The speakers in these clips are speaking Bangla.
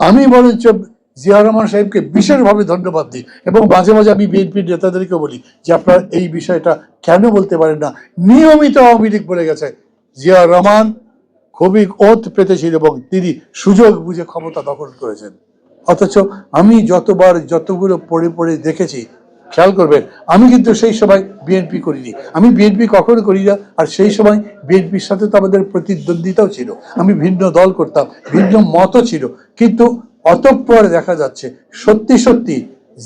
আমি বরঞ্চ জিয়া রহমান সাহেবকে বিশেষভাবে ধন্যবাদ দিই এবং মাঝে মাঝে আমি বিএনপির নেতাদেরকে বলি যে আপনারা এই বিষয়টা কেন বলতে পারেন না। নিয়মিত আওয়ামী লীগ বলে গেছে, জিয়া রহমান খুবই ওত পেতেছিল এবং তিনি সুযোগ বুঝে ক্ষমতা দখল করেছেন। অথচ আমি যতবার যতগুলো পড়ে পড়ে দেখেছি খেয়াল করবেন, আমি কিন্তু সেই সময় বিএনপি করিনি। আমি বিএনপি কখনো করি না, আর সেই সময় বিএনপির সাথে তো আমাদের প্রতিদ্বন্দ্বিতাও ছিল। আমি ভিন্ন দল করতাম, ভিন্ন মতও ছিল। কিন্তু অতঃপর দেখা যাচ্ছে, সত্যি সত্যি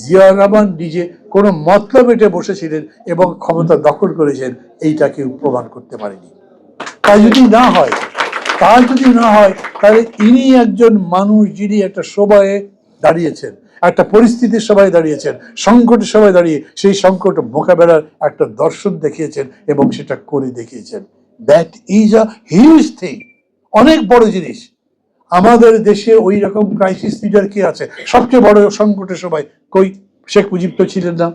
জিয়া রহমান নিজে কোনো মতলব এটে বসেছিলেন এবং ক্ষমতা দখল করেছেন এইটা কেউ প্রমাণ করতে পারেনি। তাই যদি না হয় তা যদি না হয়, তাহলে ইনি একজন মানুষ যিনি একটা সময়ে দাঁড়িয়েছেন। একটা পরিস্থিতির সবাই দাঁড়িয়েছেন, সংকটের সবাই দাঁড়িয়ে, সেই সংকট মোকাবেলার একটা দর্শন দেখিয়েছেন এবং সেটা করে দেখিয়েছেন। That is a huge thing অনেক বড় জিনিস। আমাদের দেশে ওই রকম ক্রাইসিস লিডার কে আছে? সবচেয়ে বড় সংকটের সময় কই? শেখ মুজিব তো ছিলেন না।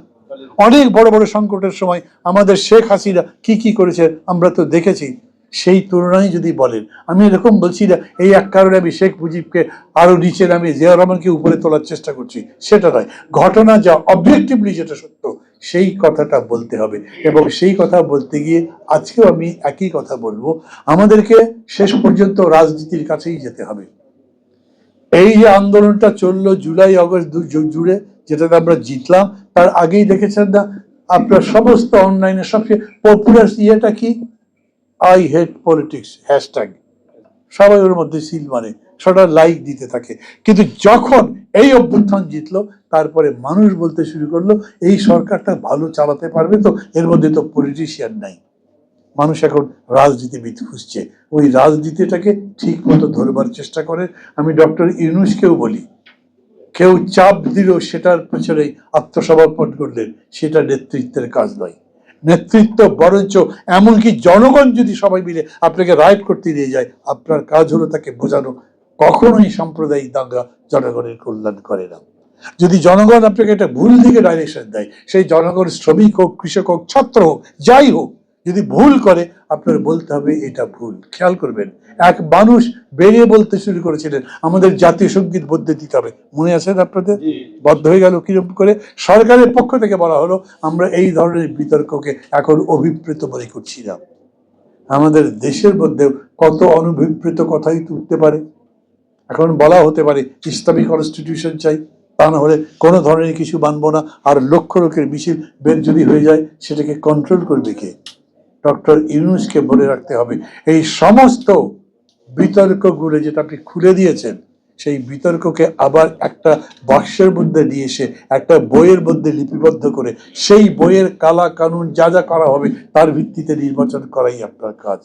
অনেক বড় বড় সংকটের সময় আমাদের শেখ হাসিনা কি কি করেছে আমরা তো দেখেছি। সেই তুলনায় যদি বলেন, আমি এরকম বলছি না এই এক কারণে আমি শেখ মুজিবকে আরও নিচে নামিয়ে জিয়া রহমানকে উপরে তোলার চেষ্টা করছি, সেটা নয়। ঘটনা যা অবজেক্টিভলি যেটা সত্য, সেই কথাটা বলতে হবে। এবং সেই কথা বলতে গিয়ে আজকেও আমি একই কথা বলব, আমাদেরকে শেষ পর্যন্ত রাজনীতির কাছেই যেতে হবে। এই যে আন্দোলনটা চলল জুলাই জু- জুড়ে, যেটাতে আমরা জিতলাম, তার আগেই দেখেছেন না, আপনার সমস্ত অনলাইনে সবচেয়ে পপুলার ইয়েটা কি? আই হেট পলিটিক্স হ্যাশট্যাগ সবাই ওর মধ্যে সিল মানে সেটা লাইক দিতে থাকে। কিন্তু যখন এই অভ্যুত্থান জিতলো, তারপরে মানুষ বলতে শুরু করল, এই সরকারটা ভালো চালাতে পারবে তো, এর মধ্যে তো পলিটিশিয়ান নাই। মানুষ এখন রাজনীতিবিদ খুঁজছে। ওই রাজনীতিটাকে ঠিক মতো ধরবার চেষ্টা করে। আমি ডক্টর ইউনুসকেও বলি, কেউ চাপ দিল সেটার পেছনে আত্মসমর্পণ করলেন, সেটা নেতৃত্বের কাজ নয়। নেতৃত্ব বরঞ্চ এমনকি জনগণ যদি সবাই মিলে আপনাকে রাইট করতে দিয়ে যায়, আপনার কাজ হলো তাকে বোঝানো। কখনোই সাম্প্রদায়িক দাঙ্গা জনগণের কল্যাণ করে না। যদি জনগণ আপনাকে একটা ভুল দিকে ডাইরেকশন দেয়, সেই জনগণ শ্রমিক হোক, কৃষক হোক, ছাত্র হোক, যাই হোক যদি ভুল করে আপনার বলতে হবে এটা ভুল। খেয়াল করবেন এক মানুষ বেরিয়ে বলতে শুরু করেছিলেন আমাদের জাতীয় সংগীত বলতে দিতে হবে। মনে আছে আপনাদের? বদ্ধ হয়ে গেল কীরকম করে? সরকারের পক্ষ থেকে বলা হলো আমরা এই ধরনের বিতর্ককে এখন অভিপ্রেত মনে করছি না। আমাদের দেশের মধ্যেও কত অনভিপ্রেত কথাই তুলতে পারে। এখন বলা হতে পারে ইসলামী কনস্টিটিউশন চাই। তা না হলে কোনো ধরনের কিছু মানবো না আর লক্ষ লোকের মিছিল বের যদি হয়ে যায় সেটাকে কন্ট্রোল করবে কে? ডক্টর ইউনুসকে বলে রাখতে হবে, এই সমস্ত বিতর্কগুলো যেটা আপনি খুলে দিয়েছেন, সেই বিতর্ককে আবার একটা বাক্সের মধ্যে নিয়ে এসে, একটা বইয়ের মধ্যে লিপিবদ্ধ করে, সেই বইয়ের কালা কানুন যা যা করা হবে, তার ভিত্তিতে নির্বাচন করাই আপনার কাজ।